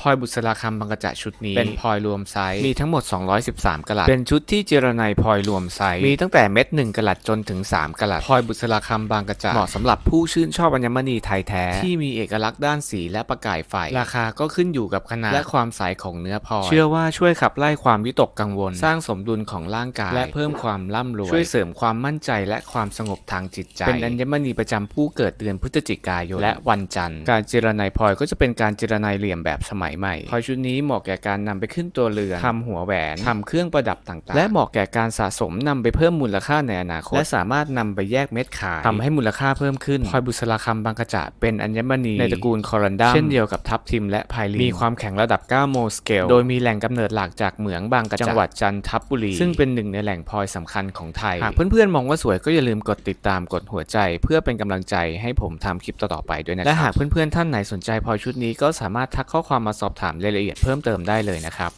พลอยบุษราคำบางกระจะชุดนี้ เป็นพลอยรวมไซส์มีทั้งหมด 213กะลัด เป็นชุดที่เจรไนพลอยรวมไซส์มีตั้งแต่เม็ด1กะลัดจนถึง 3กะลัดพลอยบุษราคำบางกระจะเหมาะสำหรับผู้ชื่นชอบอัญมณีไทยแท้ ที่มีเอกลักษณ์ด้านสีและประกายไฟ ราคาก็ขึ้นอยู่กับขนาดและความใสของเนื้อพลอย เชื่อว่าช่วยขับไล่ความวิตกกังวล สร้างสมดุลของร่างกาย และเพิ่มความร่ำรวย ช่วยเสริมความมั่นใจและความสงบทางจิตใจ เป็นอัญมณีประจำผู้เกิดเดือนพฤศจิกายนและวันจันทร์ การเจรไนพลอยก็จะเป็นการเจรไนเหลี่ยมแบบสมัยใหม่พลอยชุดนี้เหมาะแก่การนำไปขึ้นตัวเรือทำหัวแหวนทำเครื่องประดับต่างๆ และเหมาะแก่การสะสมนำไปเพิ่มมูลค่าในอนาคต และสามารถนำไปแยกเม็ดขายทำให้มูลค่าเพิ่มขึ้นพลอยบุษราคำบางกระจะเป็นอัญมณีในตระกูลคอรันดัมเช่นเดียวกับทับทิมและไพลีนมีความแข็งระดับ 9 โมสเกล โดยมีแหล่งกำเนิดหลักจากเหมืองบางกระจะจังหวัดจันทบุรี ซึ่งเป็นหนึ่งในแหล่งพลอยสำคัญของไทย หากเพื่อนๆมองว่าสวยก็อย่าลืมกดติดตามกดหัวใจ เพื่อเป็นกำลังใจให้ผมทำคลิปต่อๆไปด้วยนะครับและหากเพื่อนๆท่านไหนสนใจพลอยชุดนี้ก็สามารถทักข้อความมาสอบถามรายละเอียดเพิ่มเติมได้เลยนะครับ